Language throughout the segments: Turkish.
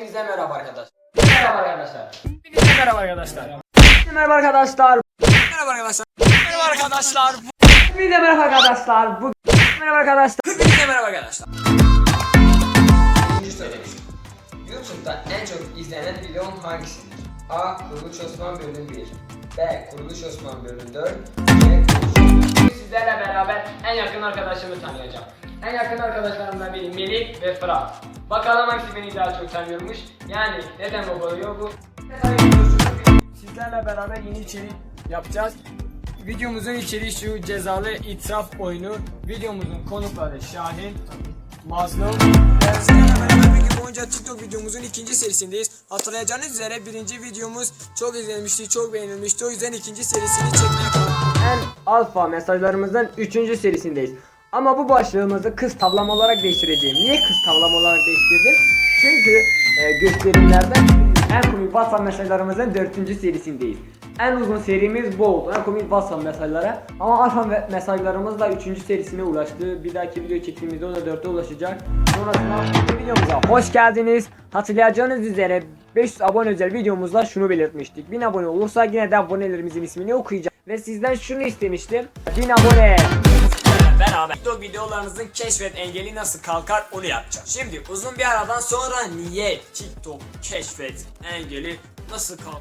Hepinize merhaba arkadaşlar. Merhaba arkadaşlar. Hepinize merhaba arkadaşlar. Merhaba arkadaşlar. Merhaba arkadaşlar. Merhaba arkadaşlar. Hepinize merhaba arkadaşlar. Bu merhaba arkadaşlar. Hepinize merhaba arkadaşlar. YouTube'da en çok izlenen videom hangisidir? A. Kuruluş Osman bölüm 1 B. Kuruluş Osman bölüm 4 C. Kuruluş Sizlerle beraber en yakın arkadaşımı tanıyacağım. En yakın arkadaşlarımdan biri Melih ve Fırat. Bakalım hangisi beni daha çok tanıyormuş. Yani neden bu oluyor bu? Sizlerle beraber yeni içerik yapacağız. Videomuzun içeriği şu cezalı itiraf oyunu. Videomuzun konukları Şahin, Mazlum. Sizlerle beraber bir gün boyunca TikTok videomuzun ikinci serisindeyiz. Hatırlayacağınız üzere birinci videomuz çok izlenmişti, çok beğenilmişti. O yüzden ikinci serisini çekmeye karar en alfa mesajlarımızın 3. serisindeyiz. Ama bu başlığımızı kız tavlam olarak değiştireceğim. Niye kız tavlam olarak değiştirdim? Çünkü e, gösterimlerde en komik WhatsApp mesajlarımızın 4. serisindeyiz. En uzun serimiz bu oldu. En komik WhatsApp mesajları. Ama me- mesajlarımız da 3. serisine ulaştı. Bir dahaki video çektiğimizde o da 4'e ulaşacak. Sonrasında videomuza hoş geldiniz. Hatırlayacağınız üzere 500 abone özel videomuzda şunu belirtmiştik. 1000 abone olursa yine de abonelerimizin ismini okuyacağız. Ve sizden şunu istemiştim. 1000 abone. Beraber TikTok videolarınızın keşfet engeli nasıl kalkar onu yapacağız. Şimdi uzun bir aradan sonra niye TikTok keşfet engeli nasıl kalkar?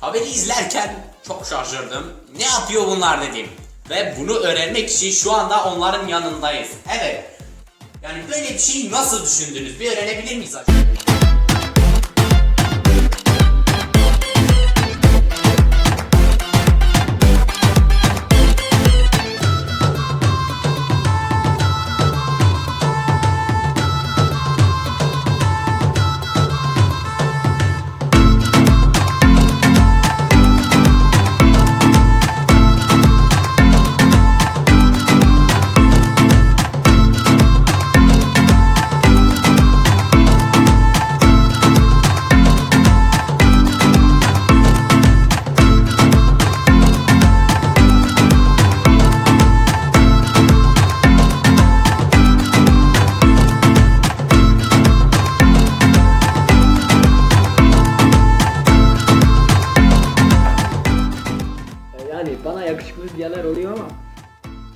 Haberi izlerken çok şaşırdım. Ne yapıyor bunlar dedim. Ve bunu öğrenmek için şu anda onların yanındayız. Evet. Yani böyle bir şeyi nasıl düşündünüz? Bir öğrenebilir miyiz acaba?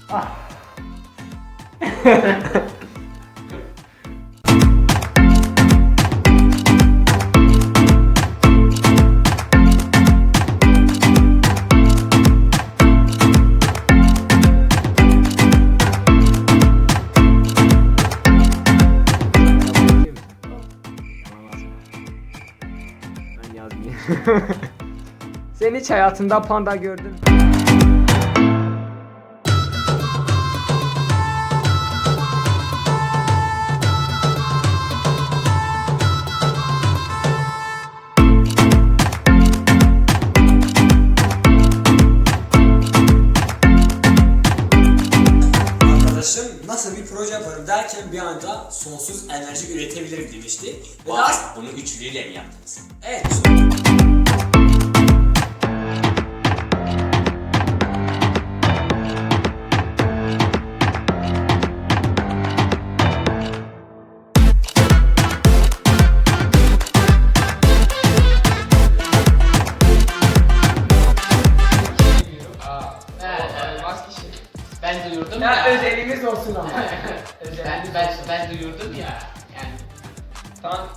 Sen hiç hayatında panda gördün mü? Bir proje yaparım derken bir anda sonsuz enerji üretebilirim demişti. Ve Vay, daha- bunu üçlüyle mi yaptınız? Evet. Evet, Tamam.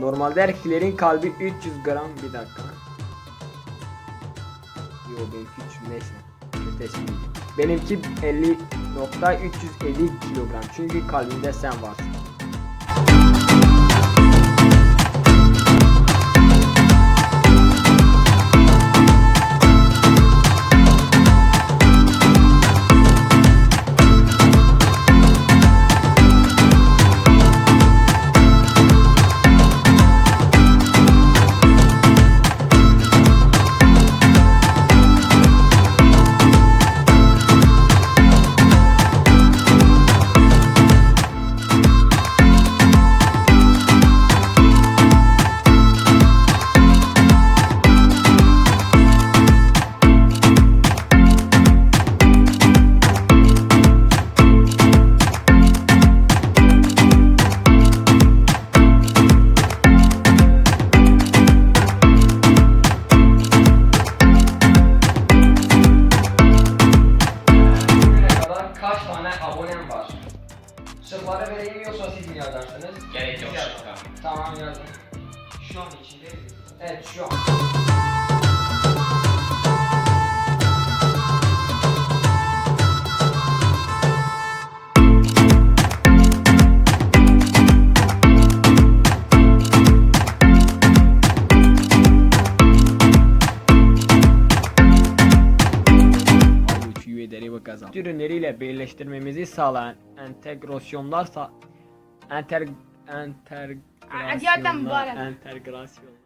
Normalde erkeklerin kalbi 300 gram bir dakika. Yo benimki 3 neyse. Ötesi değil. Benimki 50.350 kilogram çünkü kalbimde sen varsın. Evet şu an. avuç üyeleri ve kazan. ürünleriyle birleştirmemizi sağlayan entegrasyonlar sa enter Hadi bu arada. entegrasyonlar entegrasyon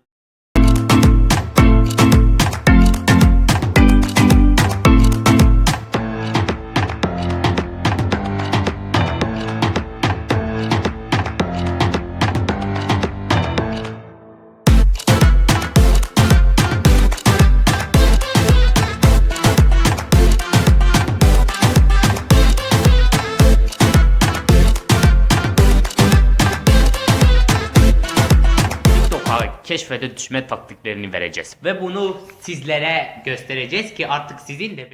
keşfete düşme taktiklerini vereceğiz. Ve bunu sizlere göstereceğiz ki artık sizin de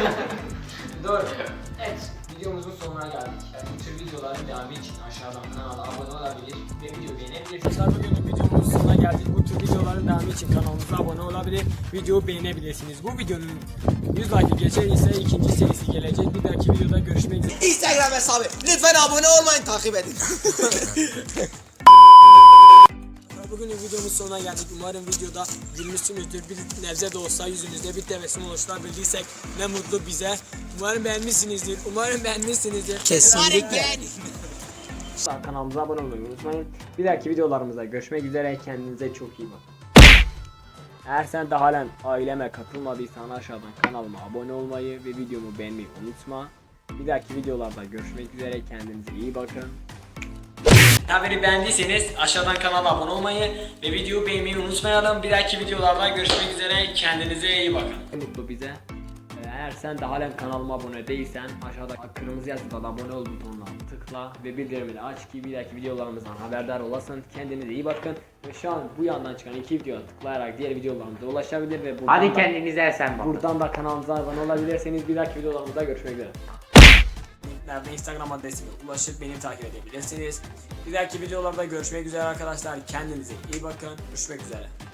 Doğru. Evet, videomuzun sonuna geldik. Bu tür videoların devamı için aşağıdan kanala abone olabilir ve video beğenebilirsiniz. Bugünün videomuzun sonuna geldik. Bu tür videoların devamı için kanalımıza abone olabilir, videoyu beğenebilirsiniz. Bu videonun 100 like geçer ise ikinci serisi gelecek. Bir dahaki videoda görüşmek üzere. Instagram hesabı. Lütfen abone olmayın takip edin. Bugünün videomuzun sonuna geldik. Umarım videoda gülmüşsünüzdür. Bir nebze de olsa yüzünüzde bir tebessüm oluşturabildiysek ne mutlu bize. Umarım beğenmişsinizdir. Umarım beğenmişsinizdir. Kesinlikle. kanalımıza abone olmayı unutmayın. Bir dahaki videolarımızda görüşmek üzere. Kendinize çok iyi bakın. Eğer sen de halen aileme katılmadıysan aşağıdan kanalıma abone olmayı ve videomu beğenmeyi unutma. Bir dahaki videolarda görüşmek üzere. Kendinize iyi bakın. Haberi beğendiyseniz aşağıdan kanala abone olmayı ve videoyu beğenmeyi unutmayalım. Bir dahaki videolarda görüşmek üzere. Kendinize iyi bakın. Mutlu bize. Eğer sen de halen kanalıma abone değilsen aşağıda kırmızı yazıda abone ol butonuna tıkla ve bildirimleri aç ki bir dahaki videolarımızdan haberdar olasın. Kendinize iyi bakın. Ve şu an bu yandan çıkan iki videoya tıklayarak diğer videolarımıza ulaşabilir ve buradan Hadi da, kendinize esen bakın. buradan da kanalımıza abone olabilirseniz bir dahaki videolarımızda görüşmek üzere. Linklerde Instagram adresine ulaşıp beni takip edebilirsiniz. Bir dahaki videolarda görüşmek üzere arkadaşlar. Kendinize iyi bakın. Görüşmek üzere.